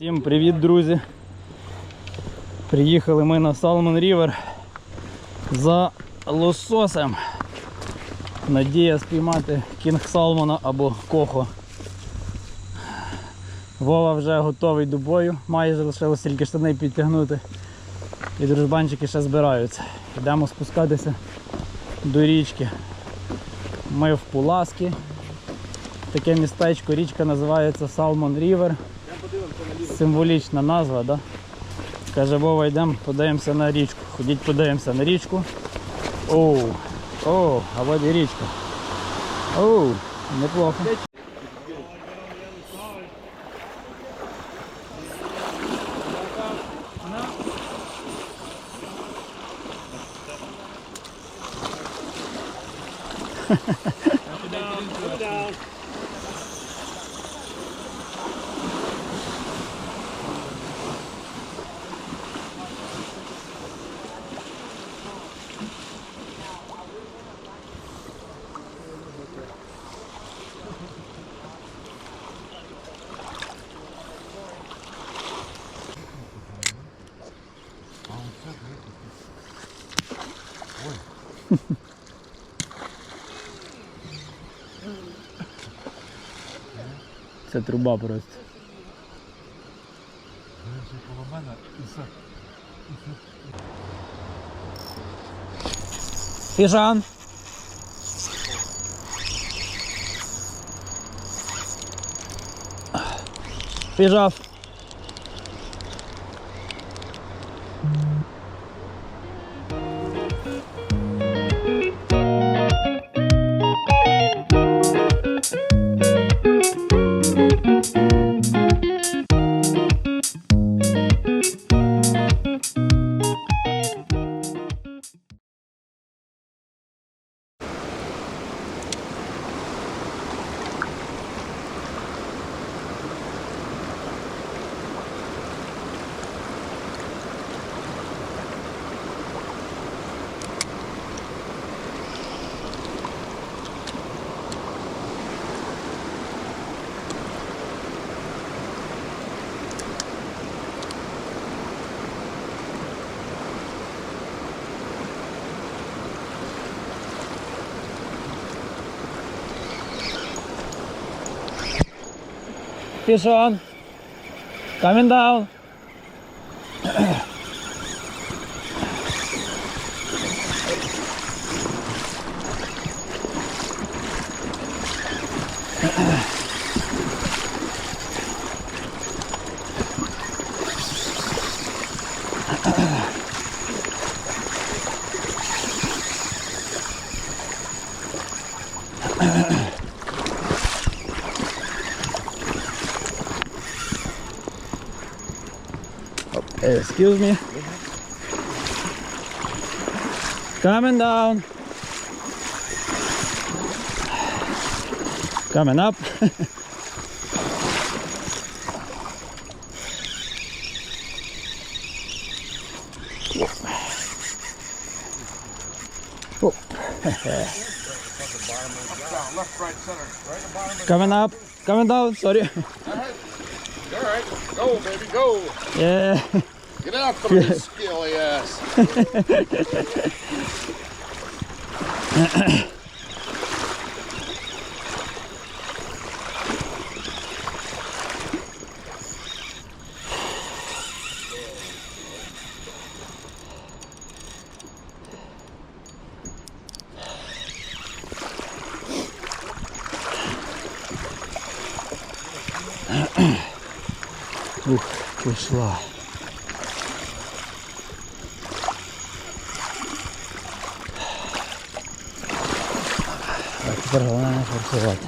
Всім привіт, друзі! Приїхали ми на Salmon River за лососем. Надія спіймати кінг салмона або кохо. Вова вже готовий до бою, майже лишилось тільки штани підтягнути. І дружбанчики ще збираються. Йдемо спускатися до річки. Ми в Пуласки. Таке містечко, річка називається Salmon River. Символічна назва, да? Каже, Вова, йдемо, подивимося на річку. Ходіть, подивимося на річку. Оу, оу, а от і річка. Оу, неплохо. Це труба просто. Фіжан. Піжав. Fish on. Coming down. Excuse me. Coming down. Coming up. Oh. left, right, center. Right at the bottom. coming up. Coming down. Sorry. All right. Go, baby, go. Yeah. Грядку спелая. Ух, пошла. Тепер головне не форсувати.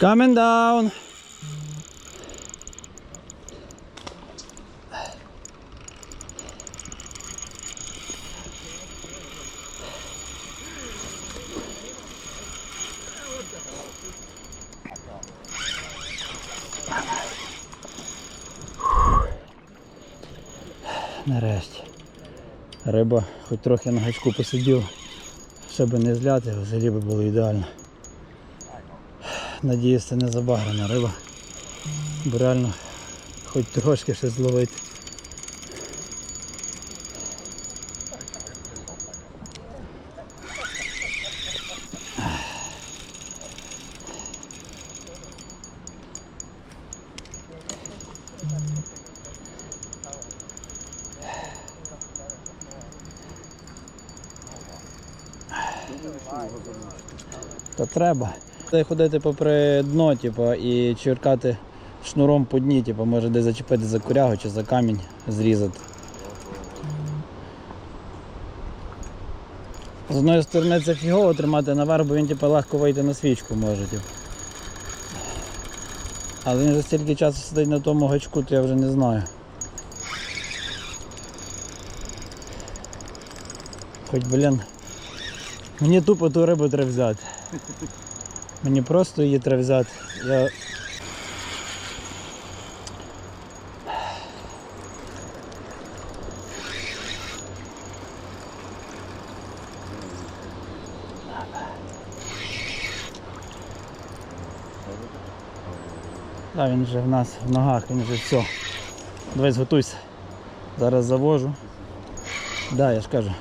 Coming down. Нарешті. Риба хоч трохи на гачку посидів, щоб не зляти, взагалі би було ідеально. надіюсь, це не забаграна риба. Бо реально хоч трошки щось зловити. Та треба. Треба ходити попри дно, типу, і черкати шнуром по дні, типу, може десь зачепити за корягу чи за камінь зрізати. З одної сторони це фігово тримати наверх, бо він типу, легко вийти на свічку може. Типу. Але він вже стільки часу сидить на тому гачку, то я вже не знаю. Хоч, блін, мені тупо ту рибу треба взяти. Мені просто її треба взяти. Я... Да, він вже в нас в ногах, він вже все. Давай зготуйся. Зараз завожу. Да, я ж кажу.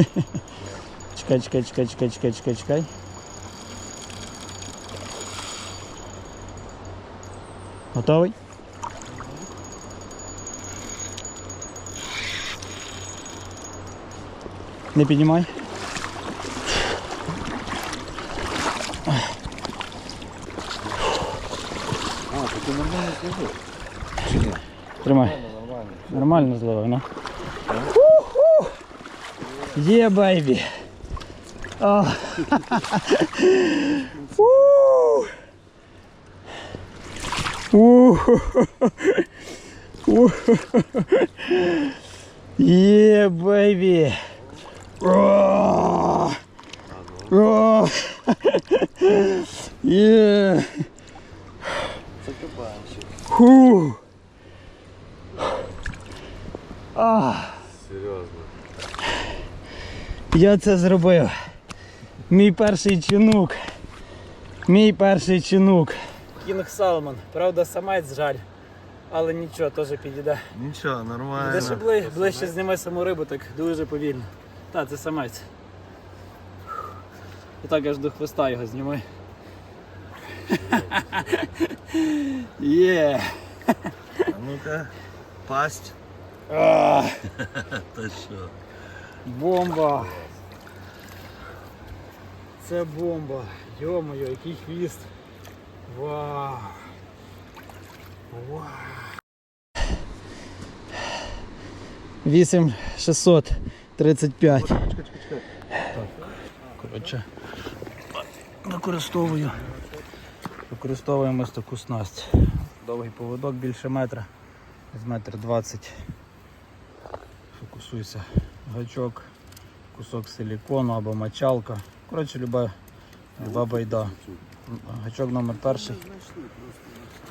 Чекай, чекай, чекай, чекай, чекай, чекай, чекай. Готовий? Не піднімай. А, так ти нормально зловив? Чи ні? Тримай. Нормально. Нормально зловив, ну. Уху! Є, бейбі. О. У. У. У. Є, бейбі. О. О. Є. Це кабанчик. Фу. А. Серйозно. Я це зробив. Мій перший чинук. Мій перший чинук. Кінг Салмон. Правда, самець жаль. Але нічого, теж підійде. Нічого, нормально. Де ще бли, ближче зніми саму рибу, так дуже повільно. Так, це самець. І так аж до хвоста його знімай. Є. А ну-ка, пасть. А, Та що? Бомба! Це бомба. Йо-моє, який хвіст. Вау! Вау! 8635. Чекай, чекай, чекай. Коротше, використовую. Використовуємо ось таку снасть. Довгий поводок більше метра. З метр двадцять. Фокусуйся. Гачок, кусок силікону або мочалка. Коротше, люба, люба байда. Гачок номер перший.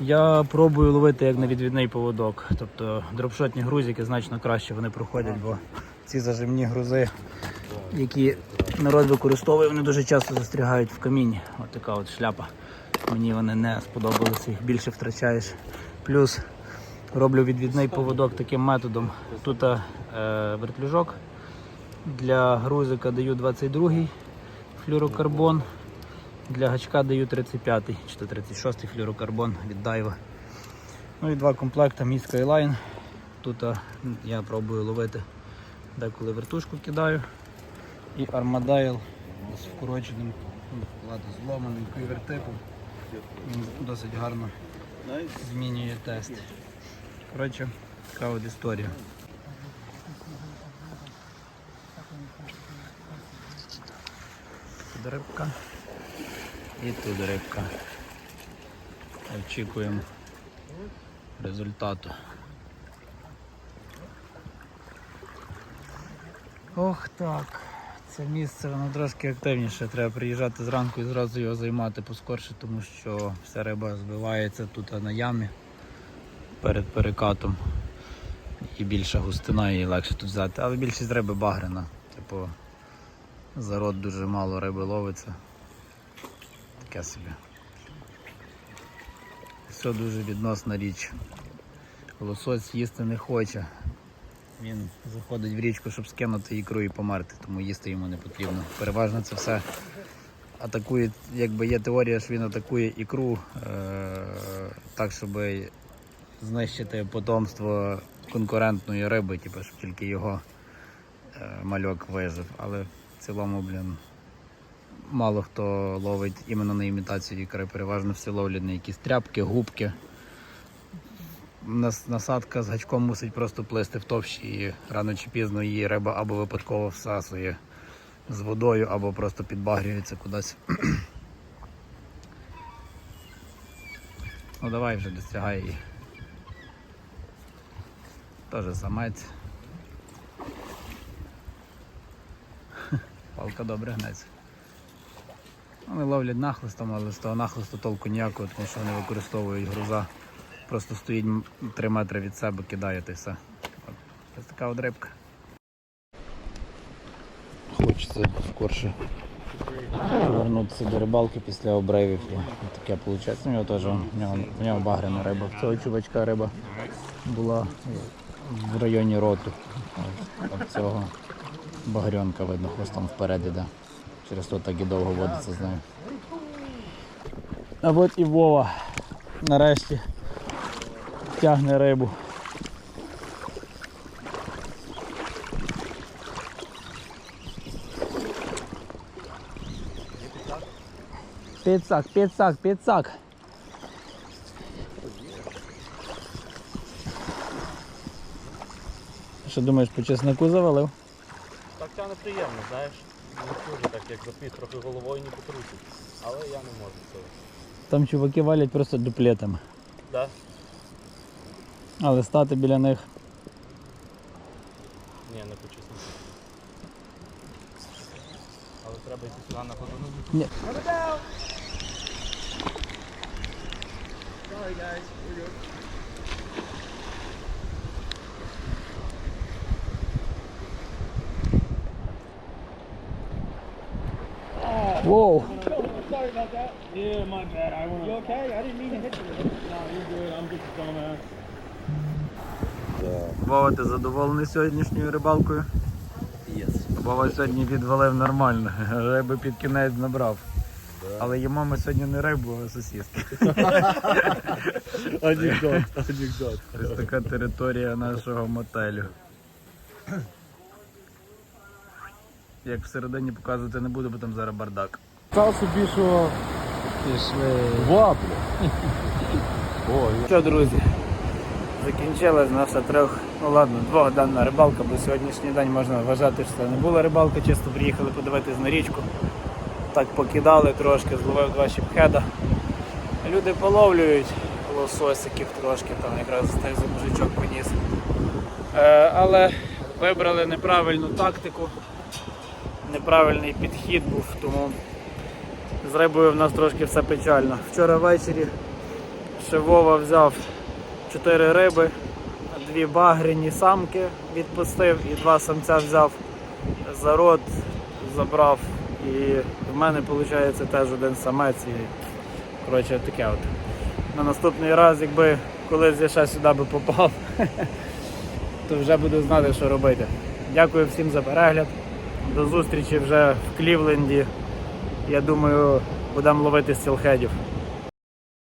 Я пробую ловити як на відвідний поводок. Тобто дропшотні грузики значно краще вони проходять, бо ці зажимні грузи, які народ використовує, вони дуже часто застрягають в камінні. Ось така от шляпа. Мені вони не сподобалися, їх більше втрачаєш. Плюс роблю відвідний поводок таким методом. Тут е, вертлюжок. Для грузика даю 22-й флюрокарбон. Для гачка даю 35-й чи то 36-й флюрокарбон від Дайва. Ну і два комплекти міська і лайн. Тут я пробую ловити деколи вертушку кидаю. І армадайл з вкороченим, ну, зломаним квівертипом. Він досить гарно змінює тест. Коротше, така от історія. Тут рибка. І тут рибка. Очікуємо результату. Ох так. Це місце воно трошки активніше. Треба приїжджати зранку і зразу його займати поскорше, тому що вся риба збивається тут на ямі перед перекатом. І більша густина, і легше тут взяти. Але більшість риби багрена. Типу, Зарод дуже мало риби ловиться. Таке собі. Все дуже відносна річ. Лосось їсти не хоче. Він заходить в річку, щоб скинути ікру і померти, тому їсти йому не потрібно. Переважно це все атакує, якби є теорія, що він атакує ікру е- так, щоб знищити потомство конкурентної риби, типу, щоб тільки його е, мальок вижив. Але в цілому, блін, мало хто ловить іменно на імітацію ікри. Переважно всі ловлять на якісь тряпки, губки. Нас- Насадка з гачком мусить просто плисти в товщі і рано чи пізно її риба або випадково всасує з водою, або просто підбагрюється кудись. ну давай вже достягай її. Теж самець. Палка добре гнеться. Вони ловлять нахлистом, але з того нахлисту толку ніякого, тому що вони використовують груза. Просто стоїть 3 метри від себе, кидає та все. Ось така от рибка. Хочеться скорше повернутися до рибалки після обривів. Таке виходить. У нього теж в нього, в нього багряна риба. В цього чувачка риба була в районі роту. От, от цього багрянка видно хвостом вперед іде. Через то так і довго водиться з нею. А от і Вова нарешті тягне рибу. Піцак, піцак, піцак. Що думаєш, по чеснику завалив? Так тягне приємно, знаєш. Не дуже так, як запіс, трохи головою не покрутить. Але я не можу цього. Там чуваки валять просто дуплетами. Да? Але стати біля них Ні, не почесно. Але треба йти сюди на ходу. Ні. Sorry, guys. We're good. Воу! Sorry about that. Yeah, my bad. I wanna... You okay? I didn't mean to hit you. No, you're good. I'm just a dumbass. Вова, ти задоволений сьогоднішньою рибалкою? Єс. Вова сьогодні відвалив нормально, риби під кінець набрав. Але їмо ми сьогодні не рибу, а сосиски. Анекдот, анекдот. Ось така територія нашого мотелю. Як всередині показувати не буду, бо там зараз бардак. Став собі, що Пішли. ваплю. Що, друзі? Закінчилась наша трьох, ну ладно, двохденна рибалка, бо сьогоднішній день можна вважати, що це не була рибалка, чисто приїхали подивитись на річку. Так покидали трошки, зловив два щіпхеда. Люди половлюють лососиків трошки, там якраз той мужичок поніс. Е, але вибрали неправильну тактику, неправильний підхід був, тому з рибою в нас трошки все печально. Вчора ввечері ще Вова взяв 4 риби, дві багряні самки відпустив і два самця взяв за рот, забрав. І в мене виходить теж один самець. І, коротше, таке от. На наступний раз, якби колись я ще сюди би попав, то вже буду знати, що робити. Дякую всім за перегляд. До зустрічі вже в Клівленді. Я думаю, будемо ловити стілхедів.